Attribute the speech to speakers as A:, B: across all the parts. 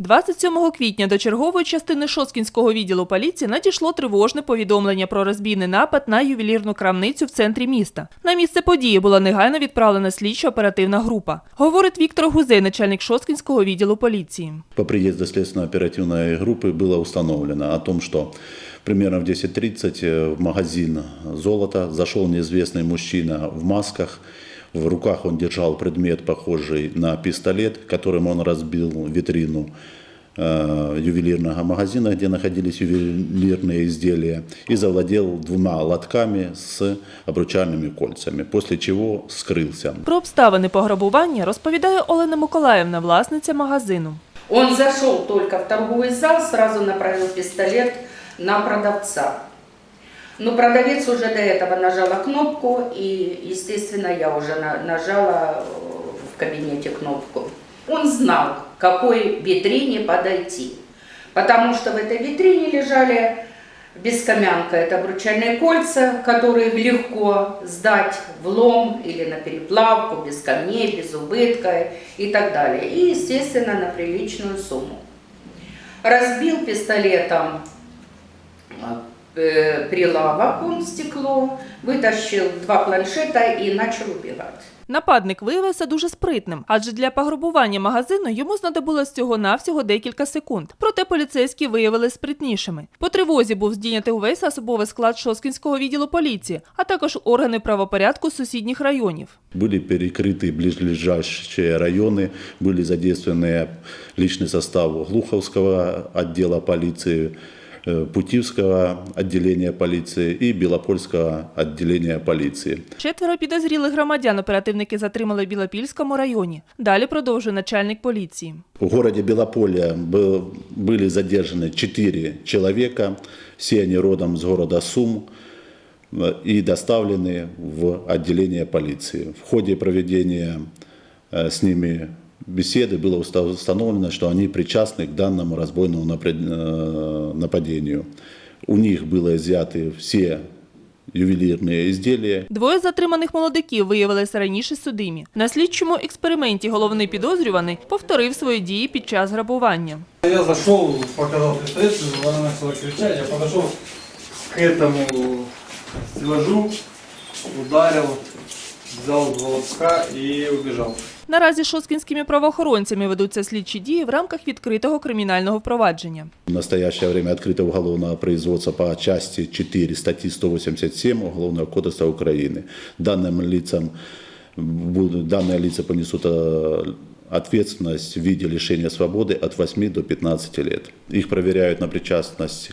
A: 27 квітня до чергової частини Шоскінського відділу поліції надійшло тривожне повідомлення про розбійний напад на ювелірну крамницю в центрі міста. На місце події була негайно відправлена слідчо-оперативна група. Говорить Віктор Гузей, начальник Шоскінського відділу поліції.
B: По приезду следственно-оперативной группы было установлено о том, что примерно в 10.30 в магазин золота зашел неизвестный мужчина в масках. В руках он держал предмет, похожий на пистолет, которым он разбил витрину э, ювелирного магазина, где находились ювелирные изделия, и завладел двумя лотками с обручальными кольцами, после чего скрылся.
A: Про обставини пограбування розповідає Олена Миколаївна, власниця магазину.
C: Он зашел только в торговый зал, сразу направил пистолет на продавца. Но продавец уже до этого нажала кнопку, и, естественно, я уже на- нажала э, в кабинете кнопку. Он знал, к какой витрине подойти, потому что в этой витрине лежали бескамянка, это обручальные кольца, которые легко сдать в лом или на переплавку, без камней, без убытка и так далее. И, естественно, на приличную сумму. Разбил пистолетом э, прилавок, он стекло, вытащил два планшета и начал убегать.
A: Нападник виявився дуже спритним, адже для пограбування магазину йому знадобилось всього-навсього декілька секунд. Проте поліцейські виявилися спритнішими. По тривозі був здійнятий увесь особовий склад Шоскінського відділу поліції, а також органи правопорядку сусідніх районів.
B: Были перекрыты ближайшие районы, были задействованы личный состав Глуховского отдела полиции, э, Путивского отделения полиции и Белопольского отделения полиции.
A: Четверо підозрілих громадян оперативники затримали в Білопільському районі. Далі продовжує начальник поліції.
B: В городе Белополье был- были задержаны четыре человека, все они родом с города Сум э, и доставлены в отделение полиции. В ходе проведения э, с ними беседы было уста- установлено, что они причастны к данному разбойному напред- э, нападению. У них было изъяты все ювелирные изделия,
A: Двоє затриманих молодиків виявилися раніше судимі. На слідчому експерименті головний підозрюваний повторив свої дії під час грабування.
D: Я зашел, показал пистолет, она начала кричать, я подошел к этому стеллажу, ударил, взял два лобка и убежал.
A: Наразі шоскінськими правоохоронцями ведуться слідчі дії в рамках відкритого кримінального впровадження.
B: В настоящее время открыто уголовное производство по части 4 статьи 187 Уголовного кодекса Украины. Данным лицам будут, данные лица понесут э, ответственность в виде лишения свободы от 8 до 15 лет. Их проверяют на причастность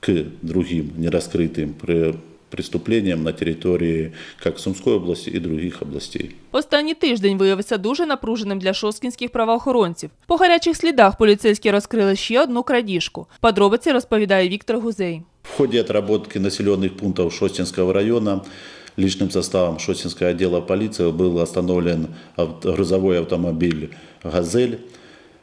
B: к другим нераскрытым при- преступлениям на территории как Сумской области и других областей.
A: Останній тиждень виявився дуже напруженим для шоскінських правоохоронців. По гарячих слідах поліцейські розкрили ще одну крадіжку. Подробиці розповідає Віктор Гузей.
B: В ходе отработки населенных пунктов Шостинского района личным составом Шостинского отдела полиции был остановлен ав- грузовой автомобиль «Газель»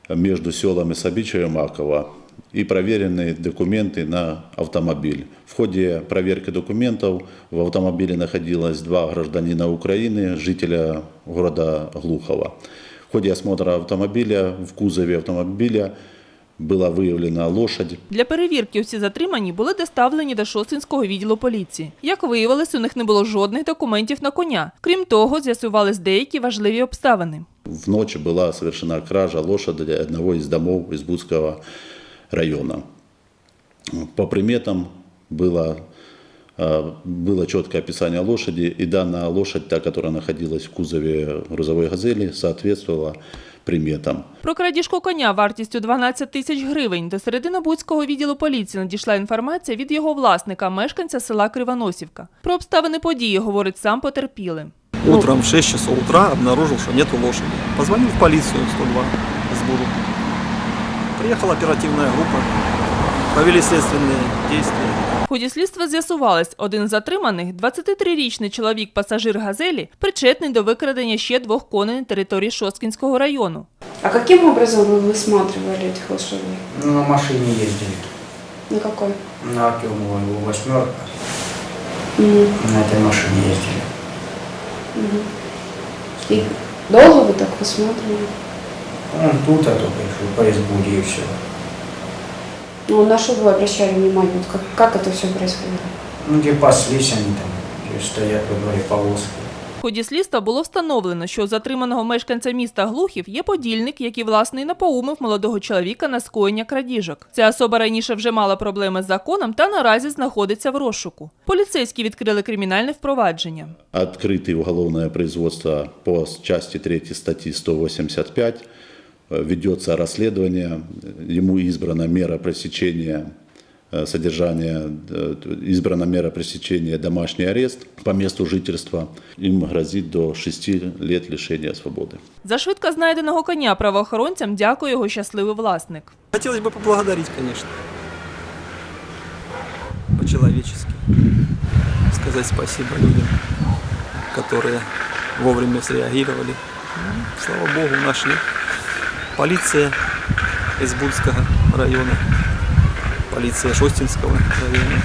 B: между селами Сабичево и Маково и проверены документы на автомобиль. В ходе проверки документов в автомобиле находилось два гражданина Украины, жителя города Глухова. В ходе осмотра автомобиля в кузове автомобиля была выявлена лошадь,
A: Для перевірки усі затримані були доставлені до Шостинського відділу поліції. Як виявилось, у них не було жодних документів на коня. Крім того, з'ясувались деякі важливі обставини.
B: В ночь была совершена кража лошади одного из домов из Будского района. По приметам было, э, было четкое описание лошади, и данная лошадь, та, которая находилась в кузове грузовой «Газели», соответствовала приметам.
A: Про крадіжку коня вартістю 12 тисяч гривень до Серединобудського відділу поліції надійшла інформація від його власника, мешканця села Кривоносівка. Про обставини події говорить сам потерпілий.
E: Утром в 6 часов утра обнаружил, что нету лошади. Позвонил в полицию 102 из Буду. Приехала оперативная группа, провели следственные действия.
A: В ході слідства з'ясувалось, один з затриманих, 23-річний чоловік-пасажир «Газелі», причетний до викрадення ще двох коней на території Шосткінського району.
F: А каким образом вы высматривали этих лошадей?
G: Ну, на машине ездили.
F: На какой?
G: На Артемова его восьмерка.
F: Мгм.
G: На этой машине ездили.
F: И долго вы так высматривали?
G: Он тут, а только пришел по избуде и все.
F: Ну, на что вы обращали внимание? Вот как, как это все происходило?
G: Ну, где паслись они там, где стоят во дворе повозки.
A: В ході слідства було встановлено, що у затриманого мешканця міста Глухів є подільник, який власне і напоумив молодого чоловіка на скоєння крадіжок. Ця особа раніше вже мала проблеми з законом та наразі знаходиться в розшуку. Поліцейські відкрили кримінальне впровадження.
B: Открыто уголовное производство по части 3 статьи 185. Э, Ведется расследование. Ему избрана мера пресечения э, содержания, э, избрана мера пресечения домашний арест по месту жительства. Им грозит до 6 лет лишения свободы.
A: За швидко знайденого коня правоохоронцям дякує його щасливий власник.
E: Хотелось бы поблагодарить, конечно. По-человечески. Сказать спасибо людям, которые вовремя среагировали. Ну, Слава Богу, нашли. Полиция Избудского района, полиция Шостинского района.